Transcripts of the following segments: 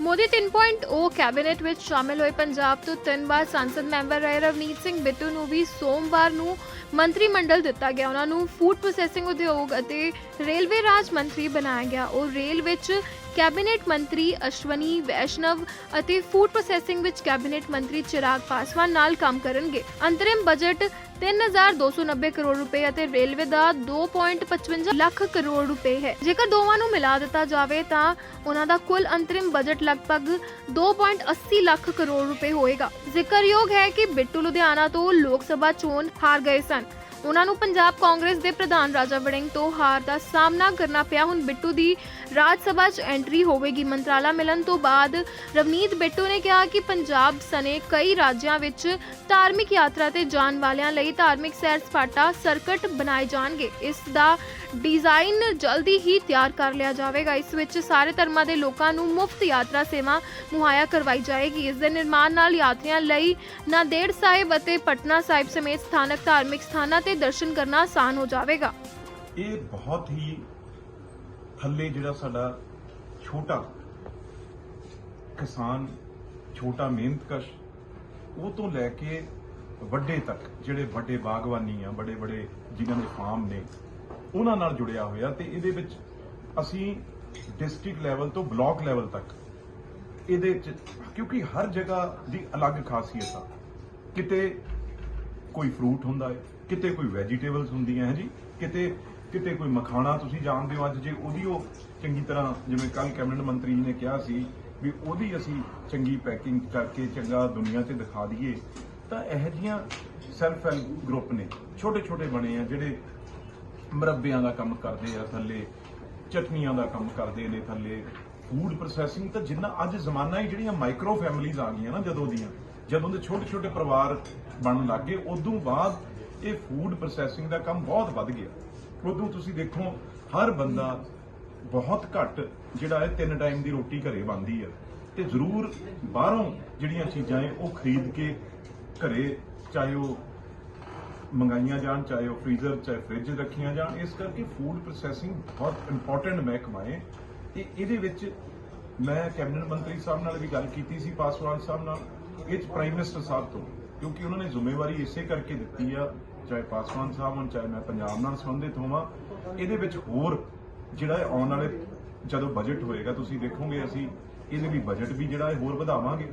Modi 3.0 cabinet ਵਿੱਚ ਸ਼ਾਮਿਲ ਹੋਏ ਪੰਜਾਬ ਤੋਂ ਤਿੰਨ ਵਾਰ ਸੰਸਦ ਮੈਂਬਰ ਰਹੇ ਰਵਨੀਤ ਸਿੰਘ ਬਿੱਟੂ ਨੂੰ ਵੀ ਸੋਮਵਾਰ ਨੂੰ ਮੰਤਰੀ ਮੰਡਲ ਦਿੱਤਾ ਗਿਆ। ਉਹਨਾਂ ਨੂੰ ਫੂਡ ਪ੍ਰੋਸੈਸਿੰਗ ਉਦਯੋਗ ਅਤੇ ਰੇਲਵੇ ਰਾਜ ਮੰਤਰੀ ਬਣਾਇਆ ਗਿਆ। ਉਹ ਰੇਲ ਵਿੱਚ ਕੈਬਨਿਟ ਮੰਤਰੀ ਅਸ਼ਵਨੀ ਵੈਸ਼ਨਵ ਅਤੇ ਫੂਡ ਪ੍ਰੋਸੈਸਿੰਗ ਵਿੱਚ ਕੈਬਨਿਟ ਮੰਤਰੀ ਚਿਰਾਗ ਪਾਸਵਾਨ ਨਾਲ ਕੰਮ ਕਰਨਗੇ। ਅੰਤਰਿਮ ਬਜਟ 3290 ਕਰੋੜ ਰੁਪਏ ਅਤੇ ਰੇਲਵੇ ਦਾ 2.55 ਲੱਖ ਕਰੋੜ ਰੁਪਏ ਹੈ। ਜੇਕਰ ਦੋਵਾਂ ਨੂੰ ਮਿਲਾ ਦਿੱਤਾ ਜਾਵੇ ਤਾਂ ਉਹਨਾਂ ਦਾ ਕੁੱਲ ਅੰਤਰਿਮ ਬਜਟ ਲਗਭਗ 2.80 ਲੱਖ ਕਰੋੜ ਰੁਪਏ ਹੋਏਗਾ। ਜ਼ਿਕਰਯੋਗ ਹੈ ਕਿ ਬਿੱਟੂ ਲੁਧਿਆਣਾ ਤੋਂ ਲੋਕ ਸਭਾ ਚੋਣ ਹਾਰ ਗਏ ਸਨ। ਉਹਨਾਂ ਨੂੰ ਪੰਜਾਬ ਕਾਂਗਰਸ ਦੇ ਪ੍ਰਧਾਨ ਰਾਜਾ ਵੜਿੰਗ ਤੋਂ ਹਾਰ ਦਾ ਸਾਹਮਣਾ ਕਰਨਾ ਪਿਆ। ਹੁਣ ਬਿੱਟੂ ਦੀ ਰਾਜ ਸਭਾ 'ਚ ਐਂਟਰੀ ਹੋਵੇਗੀ। ਮੰਤਰਾਲਾ ਮਿਲਣ ਤੋਂ ਬਾਅਦ ਰਵਨੀਤ ਬਿੱਟੂ ਨੇ ਕਿਹਾ ਕਿ ਪੰਜਾਬ ਸਣੇ ਕਈ ਰਾਜਾਂ ਵਿੱਚ ਧਾਰਮਿਕ ਯਾਤਰਾ ਤੇ ਜਾਣ ਵਾਲਿਆਂ ਲਈ ਧਾਰਮਿਕ ਸੈਰ ਸਪਾਟਾ ਸਰਕਟ ਬਣਾਏ ਜਾਣਗੇ। ਇਸ ਦਾ ਡਿਜ਼ਾਈਨ ਜਲਦੀ ਹੀ ਤਿਆਰ ਕਰ ਲਿਆ ਜਾਵੇਗਾ। ਇਸ ਵਿੱਚ ਸਾਰੇ ਧਰਮਾਂ ਦੇ ਲੋਕਾਂ ਨੂੰ ਮੁਫਤ ਯਾਤਰਾ ਸੇਵਾ ਮੁਹੱਈਆ ਕਰਵਾਈ ਜਾਏਗੀ। ਇਸ ਦੇ ਨਿਰਮਾਣ ਨਾਲ ਯਾਤਰੀਆਂ ਲਈ ਨਾਂਦੇੜ ਸਾਹਿਬ ਅਤੇ ਪਟਨਾ ਸਾਹਿਬ ਸਮੇਤ ਸਥਾਨਕ ਧਾਰਮਿਕ ਸਥਾਨਾਂ ਤੇ ਦਰਸ਼ਨ ਕਰਨਾ ਆਸਾਨ ਹੋ ਜਾਵੇਗਾ। ਇਹ ਬਹੁਤ ਹੀ ਥੱਲੇ ਜਿਹੜਾ ਸਾਡਾ ਛੋਟਾ ਕਿਸਾਨ, ਛੋਟਾ ਮਿਹਨਤਕਸ਼, ਉਹ ਤੋਂ ਲੈ ਕੇ ਵੱਡੇ ਤੱਕ ਜਿਹੜੇ ਵੱਡੇ ਬਾਗਬਾਨੀ ਆ ਬੜੇ ਬੜੇ ਜਿਨ੍ਹਾਂ ਦੇ ਫਾਰਮ ਨੇ ਉਹਨਾਂ ਨਾਲ ਜੁੜਿਆ ਹੋਇਆ ਤੇ ਇਹਦੇ ਵਿੱਚ ਅਸੀਂ ਡਿਸਟ੍ਰਿਕਟ ਲੈਵਲ ਤੋਂ ਬਲਾਕ ਲੈਵਲ ਤੱਕ ਇਹਦੇ ਚ, ਕਿਉਂਕਿ ਹਰ ਜਗ੍ਹਾ ਦੀ ਅਲੱਗ ਖਾਸੀਅਤ ਆ। ਕਿਤੇ ਕੋਈ ਫਰੂਟ ਹੁੰਦਾ ਹੈ, ਕਿਤੇ ਕੋਈ ਵੈਜੀਟੇਬਲਸ ਹੁੰਦੀਆਂ ਹੈ ਜੀ, ਕਿਤੇ ਕਿਤੇ ਕੋਈ ਮਖਾਣਾ ਤੁਸੀਂ ਜਾਣਦੇ ਹੋ ਅੱਜ ਜੇ ਉਹਦੀ ਉਹ ਚੰਗੀ ਤਰ੍ਹਾਂ ਜਿਵੇਂ ਕੱਲ ਕੈਬਨਿਟ ਮੰਤਰੀ ਜੀ ਨੇ ਕਿਹਾ ਸੀ ਵੀ ਉਹਦੀ ਅਸੀਂ ਚੰਗੀ ਪੈਕਿੰਗ ਕਰਕੇ ਚੰਗਾ ਦੁਨੀਆ ਤੇ ਦਿਖਾ ਦਈਏ, ਤਾਂ ਇਹੋ ਜਿਹੀਆਂ ਸੈਲਫ ਹੈਲਪ ਗਰੁੱਪ ਨੇ ਛੋਟੇ ਛੋਟੇ ਬਣੇ ਆ ਜਿਹੜੇ ਮਰੱਬਿਆਂ ਦਾ ਕੰਮ ਕਰਦੇ ਆ ਥੱਲੇ, ਚਟਨੀਆਂ ਦਾ ਕੰਮ ਕਰਦੇ ਨੇ ਥੱਲੇ। ਫੂਡ ਪ੍ਰੋਸੈਸਿੰਗ ਤਾਂ ਜਿੰਨਾ ਅੱਜ ਜ਼ਮਾਨਾ ਹੀ ਜਿਹੜੀਆਂ ਮਾਈਕਰੋ ਫੈਮਿਲੀਆਂ ਆ ਗਈਆਂ ਨਾ ਜਦੋਂ ਦੀਆਂ, ਜਦੋਂ ਦੇ ਛੋਟੇ ਛੋਟੇ ਪਰਿਵਾਰ ਬਣਨ ਲੱਗੇ ਉਦੋਂ ਬਾਅਦ ਇਹ ਫੂਡ ਪ੍ਰੋਸੈਸਿੰਗ ਦਾ ਕੰਮ ਬਹੁਤ ਵੱਧ ਗਿਆ। ਉਦੋਂ ਤੁਸੀਂ ਦੇਖੋ, ਹਰ ਬੰਦਾ ਬਹੁਤ ਘੱਟ ਜਿਹੜਾ ਹੈ ਤਿੰਨ ਟਾਈਮ ਦੀ ਰੋਟੀ ਘਰੇ ਬਣਦੀ ਆ। ਤੇ ਜ਼ਰੂਰ ਬਾਹਰੋਂ ਜਿਹੜੀਆਂ ਚੀਜ਼ਾਂ ਹੈ ਉਹ ਖਰੀਦ ਕੇ ਘਰੇ, ਚਾਹੇ ਉਹ ਮੰਗਾਈਆਂ ਜਾਣ, ਚਾਹੇ ਉਹ ਫ੍ਰੀਜ਼ਰ ਚਾਹੇ ਫ੍ਰਿਜ ਰੱਖੀਆਂ ਜਾਣ, ਇਸ ਕਰਕੇ ਫੂਡ ਪ੍ਰੋਸੈਸਿੰਗ ਬਹੁਤ ਇੰਪੋਰਟੈਂਟ ਮਹਿਕਮਾ ਹੈ ਤੇ ਇਹਦੇ ਵਿੱਚ ਮੈਂ ਕੈਬਨਿਟ ਮੰਤਰੀ ਸਾਹਿਬ ਨਾਲ ਵੀ ਗੱਲ ਕੀਤੀ ਸੀ, ਪਾਸਵਾਨ ਸਾਹਿਬ ਨਾਲ, ਇਹ 'ਚ ਪ੍ਰਾਈਮ ਮਿਨਿਸਟਰ ਸਾਹਿਬ ਤੋਂ, ਕਿਉਂਕਿ ਉਹਨਾਂ ਨੇ ਜ਼ਿੰਮੇਵਾਰੀ ਇਸੇ ਕਰਕੇ ਦਿੱਤੀ ਆ, ਚਾਹੇ ਪਾਸਵਾਨ ਸਾਹਿਬ ਹੋਣ, ਚਾਹੇ ਮੈਂ ਪੰਜਾਬ ਨਾਲ ਸੰਬੰਧਿਤ ਹੋਵਾਂ, ਇਹਦੇ ਵਿੱਚ ਹੋਰ ਜਿਹੜਾ ਇਹ ਆਉਣ ਵਾਲੇ ਜਦੋਂ ਬਜਟ ਹੋਏਗਾ, ਤੁਸੀਂ ਦੇਖੋਗੇ ਅਸੀਂ ਇਹਦੇ ਵੀ ਬਜਟ ਵੀ ਜਿਹੜਾ ਹੈ ਹੋਰ ਵਧਾਵਾਂਗੇ।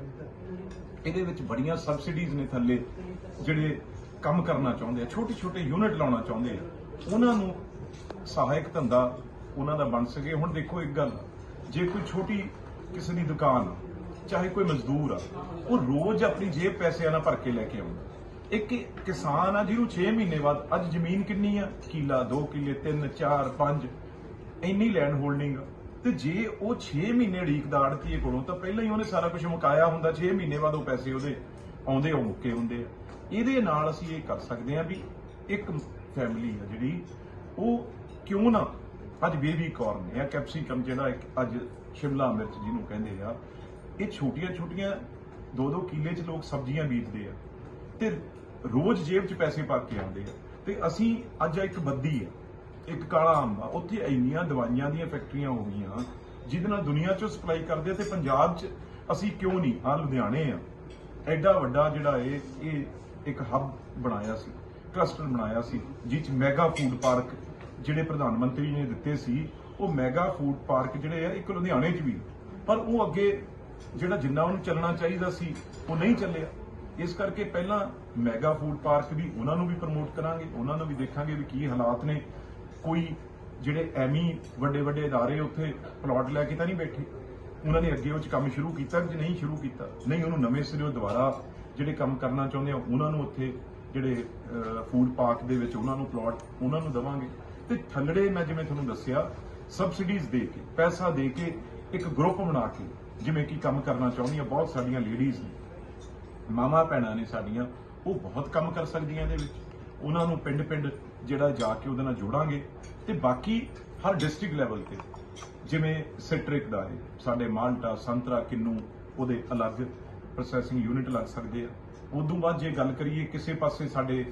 ਇਹਦੇ ਵਿੱਚ ਬੜੀਆਂ ਸਬਸਿਡੀਜ਼ ਨੇ ਥੱਲੇ, ਜਿਹੜੇ ਕੰਮ ਕਰਨਾ ਚਾਹੁੰਦੇ ਆ ਛੋਟੇ ਛੋਟੇ ਯੂਨਿਟ ਲਾਉਣਾ ਚਾਹੁੰਦੇ ਆ। ਉਹਨਾਂ ਨੂੰ ਸਹਾਇਕ ਧੰਦਾ ਉਹਨਾਂ ਦਾ ਬਣ ਸਕੇ। ਹੁਣ ਦੇਖੋ ਇੱਕ ਗੱਲ, ਜੇ ਕੋਈ ਛੋਟੀ ਕਿਸੇ ਦੀ ਦੁਕਾਨ, ਚਾਹੇ ਕੋਈ ਮਜ਼ਦੂਰ ਆ, ਉਹ ਰੋਜ਼ ਆਪਣੀ ਜੇਬ ਪੈਸੇ ਨਾਲ ਭਰ ਕੇ ਲੈ ਕੇ ਆਉਂਦਾ। ਇੱਕ ਕਿਸਾਨ ਆ ਜਿਹਨੂੰ 6 ਮਹੀਨੇ ਬਾਅਦ, ਅੱਜ ਜ਼ਮੀਨ ਕਿੰਨੀ ਆ? ਕਿੱਲਾ 2 ਕਿੱਲੇ 3 4 5 ਇੰਨੀ ਲੈਂਡ ਹੋਲਡਿੰਗ ਤੇ ਜੇ ਉਹ 6 ਮਹੀਨੇ ਉਡੀਕਦਾ ਆੜਤੀਏ ਕੋਲੋਂ, ਤਾਂ ਪਹਿਲਾਂ ਹੀ ਉਹਨੇ ਸਾਰਾ ਕੁਝ ਮੁਕਾਇਆ ਹੁੰਦਾ। 6 ਮਹੀਨੇ ਬਾਅਦ ਉਹ ਪੈਸੇ ਉਹਦੇ ਆਉਂਦੇ ਉਹ ਮੁੱਕੇ ਹੁੰਦੇ ਆ। ਇਹਦੇ ਨਾਲ ਅਸੀਂ ਇਹ ਕਰ ਸਕਦੇ ਹਾਂ ਵੀ ਇੱਕ ਫੈਮਿਲੀ ਆ ਜਿਹੜੀ, ਉਹ ਕਿਉਂ ਨਾ ਅੱਜ ਬੇਬੀ ਕਾਰਨ ਜਾਂ ਕੈਪਸਿਕਮ ਜਿਹੜਾ ਇੱਕ ਅੱਜ ਸ਼ਿਮਲਾ ਮਿਰਚ ਜਿਹਨੂੰ ਕਹਿੰਦੇ ਆ, ਇਹ ਛੋਟੀਆਂ ਛੋਟੀਆਂ ਦੋ ਦੋ ਕਿੱਲੇ 'ਚ ਲੋਕ ਸਬਜ਼ੀਆਂ ਬੀਜਦੇ ਆ ਤੇ ਰੋਜ਼ ਜੇਬ 'ਚ ਪੈਸੇ ਪਾ ਕੇ ਆਉਂਦੇ ਆ ਤੇ ਅਸੀਂ ਅੱਜ ਇੱਕ ਬੱਦੀ ਆ, ਇੱਕ ਕਾਲਾ ਅੰਬ ਆ, ਉੱਥੇ ਇੰਨੀਆਂ ਦਵਾਈਆਂ ਦੀਆਂ ਫੈਕਟਰੀਆਂ ਹੋ ਗਈਆਂ, ਜਿਹਦੇ ਨਾਲ ਦੁਨੀਆ 'ਚੋਂ ਸਪਲਾਈ ਕਰਦੇ ਆ ਤੇ ਪੰਜਾਬ 'ਚ ਅਸੀਂ ਕਿਉਂ ਨਹੀਂ ਆ ਲੁਧਿਆਣੇ ਆ, ਐਡਾ ਵੱਡਾ ਜਿਹੜਾ ਇਹ ਇਹ ਇੱਕ ਹੱਬ ਬਣਾਇਆ ਸੀ, ਕਲਸਟਰ ਬਣਾਇਆ ਸੀ ਜਿਸ 'ਚ ਮੈਗਾ ਫੂਡ ਪਾਰਕ ਜਿਹੜੇ ਪ੍ਰਧਾਨ ਮੰਤਰੀ ਨੇ ਦਿੱਤੇ ਸੀ, ਉਹ ਮੈਗਾ ਫੂਡ ਪਾਰਕ ਜਿਹੜੇ ਆ, ਇੱਕ ਲੁਧਿਆਣੇ 'ਚ ਵੀ, ਪਰ ਉਹ ਅੱਗੇ ਜਿਹੜਾ ਜਿੰਨਾ ਉਹਨੂੰ ਚੱਲਣਾ ਚਾਹੀਦਾ ਸੀ, ਉਹ ਨਹੀਂ ਚੱਲਿਆ। ਇਸ ਕਰਕੇ ਪਹਿਲਾਂ ਮੈਗਾ ਫੂਡ ਪਾਰਕ ਵੀ ਉਹਨਾਂ ਨੂੰ ਵੀ ਪ੍ਰਮੋਟ ਕਰਾਂਗੇ, ਉਹਨਾਂ ਨੂੰ ਵੀ ਦੇਖਾਂਗੇ ਵੀ ਕੀ ਹਾਲਾਤ ਨੇ। ਕੋਈ ਜਿਹੜੇ ਐਮੀ ਵੱਡੇ ਵੱਡੇ ਅਦਾਰੇ ਉੱਥੇ ਪਲਾਟ ਲੈ ਕੇ ਤਾਂ ਨਹੀਂ ਬੈਠੇ। ਉਹਨਾਂ ਨੇ ਅੱਗੇ ਉਹ ਚ ਕੰਮ ਸ਼ੁਰੂ ਕੀਤਾ ਕਿ ਨਹੀਂ ਸ਼ੁਰੂ ਕੀਤਾ? ਨਹੀਂ, ਉਹਨੂੰ ਨਵੇਂ ਸਿਰੋਂ ਦੁਬਾਰਾ ਜਿਹੜੇ ਕੰਮ ਕਰਨਾ ਚਾਹੁੰਦੇ ਆ, ਉਹਨਾਂ ਨੂੰ ਉੱਥੇ ਜਿਹੜੇ ਫੂਡ ਪਾਰਕ ਦੇ ਵਿੱਚ ਉਹਨਾਂ ਨੂੰ ਪਲਾਟ ਉਹਨਾਂ ਨੂੰ ਦਵਾਂਗੇ। ਤੇ ਥੱਲੜੇ ਮੈਂ ਜਿਵੇਂ ਤੁਹਾਨੂੰ ਦੱਸਿਆ ਸਬਸਿਡੀਜ਼ ਦੇ ਕੇ, ਪੈਸਾ ਦੇ ਕੇ ਇੱਕ ਗਰੁੱਪ ਬਣਾ ਕੇ, ਜਿਵੇਂ ਕਿ ਕੰਮ ਕਰਨਾ ਚਾਹੁੰਦੀਆਂ ਬਹੁਤ ਸਾਡੀਆਂ ਲੇਡੀਜ਼ ਨੇ ਮਾਮਾ ਭੈਣਾਂ ਨੇ ਸਾਡੀਆਂ, ਉਹ ਬਹੁਤ ਕੰਮ ਕਰ ਸਕਦੀਆਂ ਇਹਦੇ ਵਿੱਚ। ਉਹਨਾਂ ਨੂੰ ਪਿੰਡ-ਪਿੰਡ ਜਿਹੜਾ ਜਾ ਕੇ ਉਹਦੇ ਨਾਲ ਜੋੜਾਂਗੇ। ਤੇ ਬਾਕੀ ਹਰ ਡਿਸਟ੍ਰਿਕਟ ਲੈਵਲ ਤੇ, ਜਿਵੇਂ ਸਿਟ੍ਰਿਕ ਦਾ ਹੈ, ਸਾਡੇ ਮਾਲਟਾ, ਸੰਤਰਾ, ਕਿੰਨੂ, ਉਹਦੇ ਅਲੱਗ ਪ੍ਰੋਸੈਸਿੰਗ ਯੂਨਿਟ ਲੱਗ ਸਕਦੇ ਆ। ਉਦੋਂ ਬਾਅਦ ਜੇ ਗੱਲ ਕਰੀਏ, ਕਿਸੇ ਪਾਸੇ ਸਾਡੇ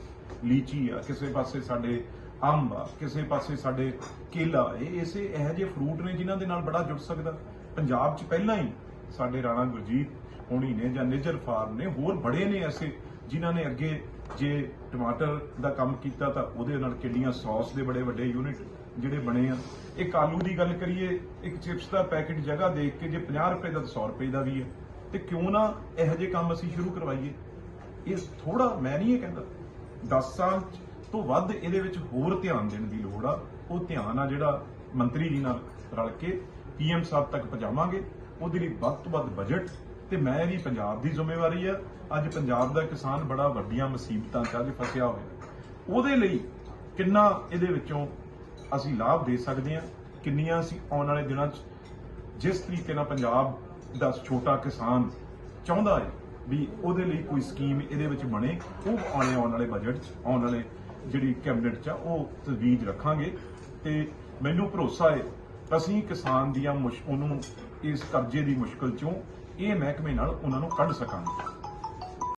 ਲੀਚੀ ਆ, ਕਿਸੇ ਪਾਸੇ ਸਾਡੇ ਅੰਬ ਆ, ਕਿਸੇ ਪਾਸੇ ਸਾਡੇ ਕੇਲਾ ਇਹ ਇਸੇ ਇਹੋ ਜਿਹੇ ਫਰੂਟ ਨੇ ਜਿਨ੍ਹਾਂ ਦੇ ਨਾਲ ਬੜਾ ਜੁੜ ਸਕਦਾ। ਪੰਜਾਬ 'ਚ ਪਹਿਲਾਂ ਹੀ ਸਾਡੇ ਰਾਣਾ ਗੁਰਜੀਤ ਹੋਣੀ ਨੇ ਜਾਂ ਨਿਜਰ ਫਾਰਮ ਨੇ, ਹੋਰ ਬੜੇ ਨੇ ਐਸੇ ਜਿਨ੍ਹਾਂ ਨੇ ਅੱਗੇ ਜੇ ਟਮਾਟਰ ਦਾ ਕੰਮ ਕੀਤਾ ਤਾਂ ਉਹਦੇ ਨਾਲ ਕਿੰਨੀਆਂ ਸੌਸ ਦੇ ਬੜੇ ਵੱਡੇ ਯੂਨਿਟ ਜਿਹੜੇ ਬਣੇ ਆ। ਇੱਕ ਆਲੂ ਦੀ ਗੱਲ ਕਰੀਏ, ਇੱਕ ਚਿਪਸ ਦਾ ਪੈਕੇਟ ਜਗ੍ਹਾ ਦੇਖ ਕੇ ਜੇ 50 ਰੁਪਏ ਦਾ ਤਾਂ 100 ਰੁਪਏ ਦਾ ਵੀ ਹੈ ਤੇ ਕਿਉਂ ਨਾ ਇਹੋ ਜਿਹੇ ਕੰਮ ਅਸੀਂ ਸ਼ੁਰੂ ਕਰਵਾਈਏ? ਇਹ ਥੋੜਾ ਮੈਂ ਨਹੀਂ ਇਹ ਕਹਿੰਦਾ। 10 ਸਾਲ ਤੋਂ ਵੱਧ ਇਹਦੇ ਵਿੱਚ ਹੋਰ ਧਿਆਨ ਦੇਣ ਦੀ ਲੋੜ ਆ। ਉਹ ਧਿਆਨ ਆ ਜਿਹੜਾ ਮੰਤਰੀ ਜੀ ਨਾਲ ਰਲ ਕੇ ਪੀਐਮ ਸਾਹਿਬ ਤੱਕ ਪਹੁੰਚਾਵਾਂਗੇ। ਉਹਦੇ ਲਈ ਵੱਧ ਤੋਂ ਵੱਧ ਬਜਟ ਤੇ ਮੈਂ ਇਹਦੀ ਪੰਜਾਬ ਦੀ ਜ਼ਿੰਮੇਵਾਰੀ ਆ। ਅੱਜ ਪੰਜਾਬ ਦਾ ਕਿਸਾਨ ਬੜਾ ਵੱਡੀਆਂ ਮੁਸੀਬਤਾਂ 'ਚ ਅੱਜ ਫਸਿਆ ਹੋਇਆ। ਉਹਦੇ ਲਈ ਕਿੰਨਾ ਇਹਦੇ ਵਿੱਚੋਂ ਅਸੀਂ ਲਾਭ ਦੇ ਸਕਦੇ ਹਾਂ ਕਿੰਨੀਆਂ ਅਸੀਂ ਆਉਣ ਵਾਲੇ ਦਿਨਾਂ 'ਚ ਜਿਸ ਤਰੀਕੇ ਨਾਲ ਪੰਜਾਬ ਦਾ ਛੋਟਾ ਕਿਸਾਨ ਚਾਹੁੰਦਾ ਹੈ ਵੀ ਉਹਦੇ ਲਈ ਕੋਈ ਸਕੀਮ ਇਹਦੇ ਵਿੱਚ ਬਣੇ ਉਹ ਆਉਣੇ ਆਉਣ ਵਾਲੇ ਬਜਟ 'ਚ ਆਉਣ ਵਾਲੇ ਜਿਹੜੀ ਕੈਬਨਿਟ 'ਚ ਆ, ਉਹ ਤਜਵੀਜ਼ ਰੱਖਾਂਗੇ ਤੇ ਮੈਨੂੰ ਭਰੋਸਾ ਹੈ ਅਸੀਂ ਕਿਸਾਨ ਦੀਆਂ ਮੁਸ਼ ਉਹਨੂੰ ਇਸ ਕਰਜ਼ੇ ਦੀ ਮੁਸ਼ਕਲ 'ਚੋਂ ਇਹ ਮਹਿਕਮੇ ਨਾਲ ਉਹਨਾਂ ਨੂੰ ਕੱਢ ਸਕਾਂਗੇ।